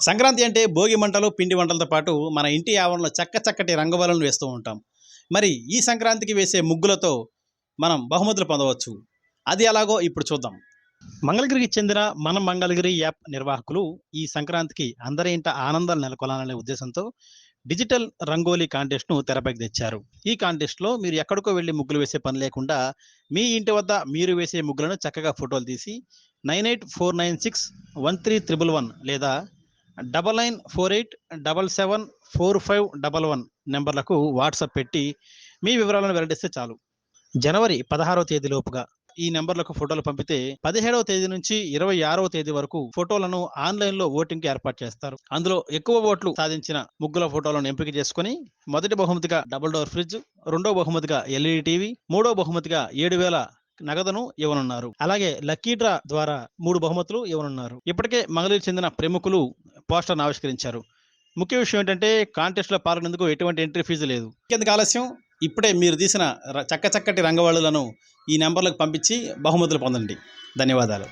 సంక్రాంతి అంటే భోగి మంటలు పిండి వంటలతో పాటు మన ఇంటి ఆవరణలో చక్క చక్కటి రంగవలను వేస్తూ ఉంటాం. మరి ఈ సంక్రాంతికి వేసే ముగ్గులతో మనం బహుమతులు పొందవచ్చు. అది ఎలాగో ఇప్పుడు చూద్దాం. మంగళగిరికి చెందిన మన మంగళగిరి యాప్ నిర్వాహకులు ఈ సంక్రాంతికి అందరి ఇంట ఆనందాలు నెలకొలాలనే ఉద్దేశంతో డిజిటల్ రంగోలీ కాంటెస్ట్ను తెరపైకి తెచ్చారు. ఈ కాంటెస్ట్లో మీరు ఎక్కడికో వెళ్ళి ముగ్గులు వేసే పని లేకుండా మీ ఇంటి వద్ద మీరు వేసే ముగ్గులను చక్కగా ఫోటోలు తీసి nine eight four nine six one three triple one లేదా double nine four eight double seven four five double one నెంబర్లకు వాట్సాప్ పెట్టి మీ వివరాలను వెల్లడిస్తే చాలు. జనవరి పదహారవ తేదీ లోపుగా ఈ నెంబర్లకు ఫోటోలు పంపితే పదిహేడవ తేదీ నుంచి ఇరవై ఆరవ తేదీ వరకు ఫోటోలను ఆన్లైన్లో ఓటింగ్కి ఏర్పాటు చేస్తారు. అందులో ఎక్కువ ఓట్లు సాధించిన ముగ్గుల ఫోటోలను ఎంపిక చేసుకుని మొదటి బహుమతిగా డబుల్ డోర్ ఫ్రిడ్జ్ రెండో బహుమతిగా ఎల్ఈడి టీవీ మూడో బహుమతిగా ఏడు వేల నగదును ఇవ్వనున్నారు. అలాగే లక్కీ డ్రా ద్వారా మూడు బహుమతులు ఇవ్వనున్నారు. ఇప్పటికే మంగళూరు చెందిన ప్రముఖులు పోస్టర్ను ఆవిష్కరించారు. ముఖ్య విషయం ఏంటంటే కాంటెస్ట్లో పాల్గొనేందుకు ఎటువంటి ఎంట్రీ ఫీజు లేదు. ఎందుకు ఆలస్యం? ఇప్పుడే మీరు తీసిన చక్క చక్కటి రంగవాళులను ఈ నెంబర్లకు పంపించి బహుమతులు పొందండి. ధన్యవాదాలు.